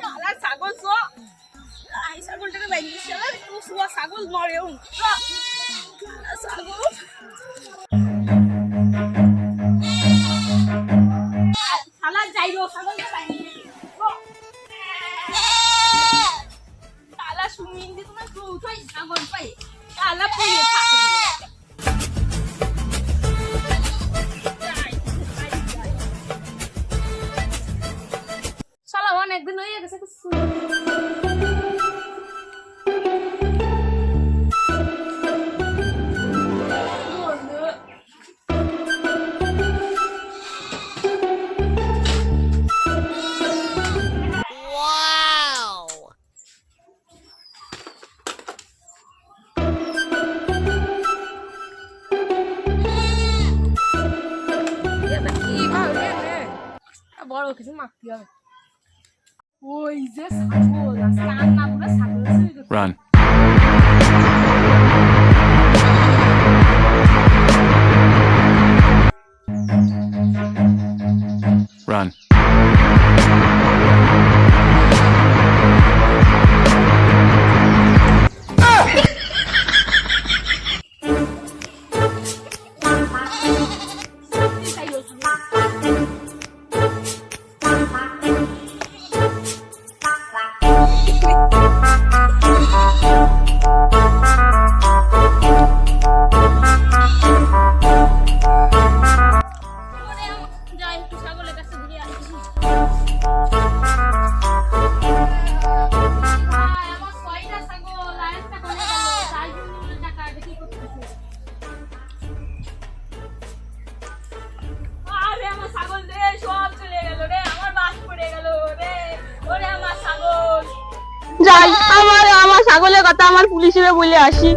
শালা ছাগল চ আই ছাগলটাকে বাইরে শালা শুয়া ছাগল মরেও চ। ছাগল। শালা যাই রো ছাগলটা বাইরে শালা সুমিন দি তোমার কৌঠাই ছাগল পাই শালা পড়ে থাকে। বড় কিছু মাখতে হবে। ওই যে ছাগল রান্না করে ছাগল যাই আমার আমার ছাগলের কথা আমার পুলিশে বলে আসি।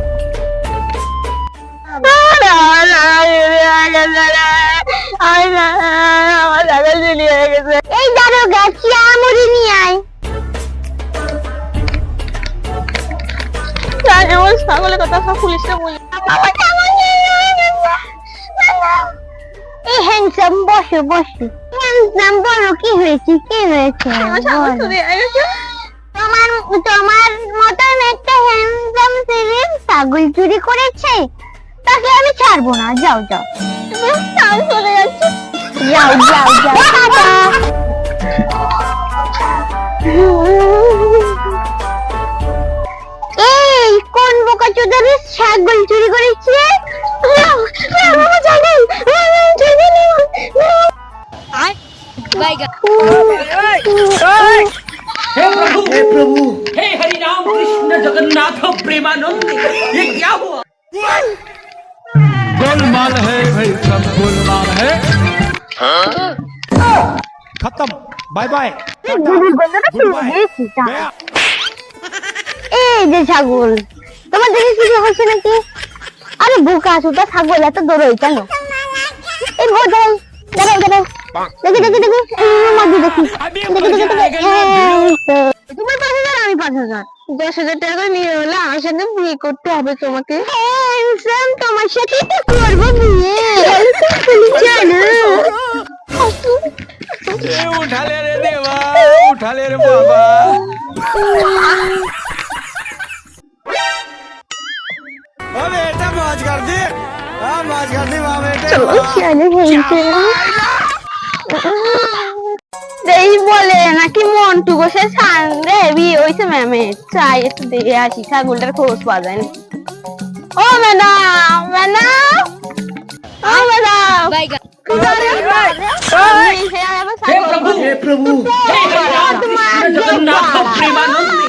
আমার ছাগল চুরি গেছে এই দাঁড়ো গাছি আমরি নিয়ে আয়। আমার ছাগলের কথা সব পুলিশে বলে এই হ্যান্ডসাম বসো বসো। হ্যান্ডসাম বলো কি হয়েছে কি হয়েছে? তোমার তোমার মতন একটা হ্যান্ডসাম ছেলে ছাগল চুরি করেছে। তাকে আমি ছাড়বো না। যাও যাও। তুমি চলে যাচ্ছ। যাও যাও যাও। प्रेमानंद ये क्या हुआ गोलमाल है भाई सब गोलमाल है खत्म बाय बाय गुड बाय गया এই যে ছাগল তোমার দেখে কিছু হচ্ছে নাকি আরে বোকা সুতা ছাগল এত দৌড়ই কেন এই বোঝাই দাঁড়াও দাঁড়াও দেখি দেখি দেখি এই মাঝে দেখি দেখি দেখি দেখি এই তো। তোমার পাঁচ হাজার আমি পাঁচ হাজার দশ হাজার টাকা করে নিয়ে হলে আমার সাথে বিয়ে করতে হবে তোমাকে হ্যান্ডসাম তোমার সাথে তো করবো বিয়ে চলো ए, उठा ले रे देवा उठा ले रे बाबा ओ बेटा मौज कर दी हाँ मौज कर दी वाह बेटे চলো वाह। চলো হয়েছে এই বলে নাকি মন্টু বসে সান্দে বিয়ে হয়েছে ম্যামের চাই একটু দিয়ে আসি ছাগলটার খোঁজ পাওয়া যায় ও ম্যাডাম ম্যাডাম ও ম্যাডাম হে প্রভু। হে প্রভু। হে প্রভু